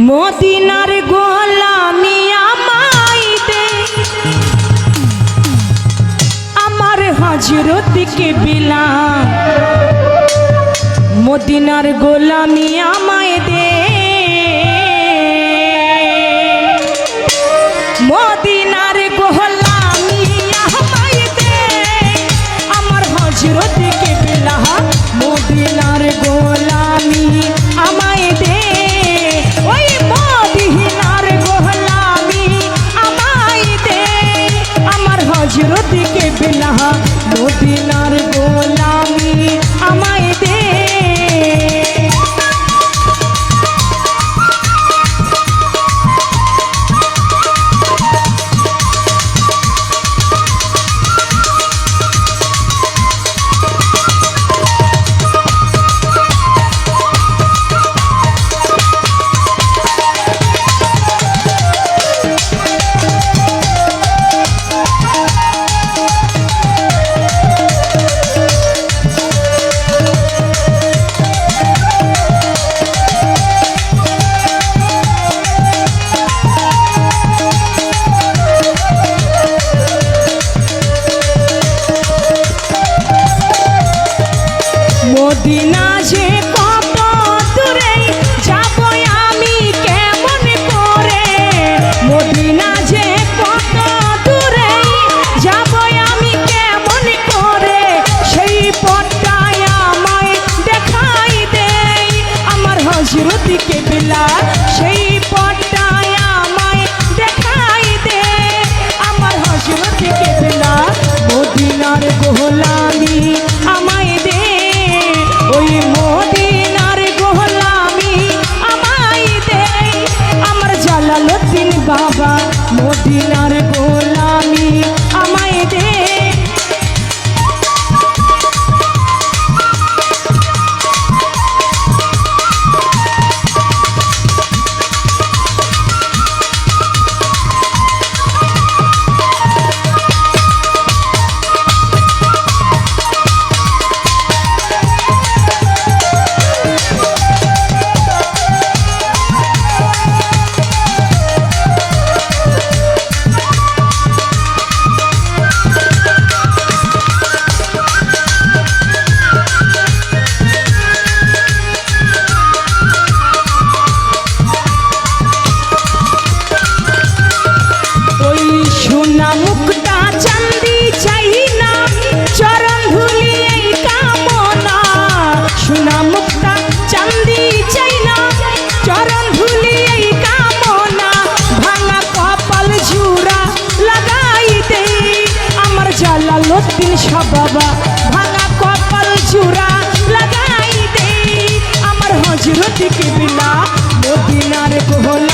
মদিনার গোলামি আমায় আমার হজরতকে বিলা মদিনার গোলামি আমায় মদিনার গোলামী কেবেলা ভাঙা কপাল আমার হজরত কোহলা।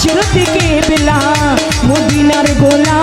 শুরু থেকে বেলা মদিনার গোলা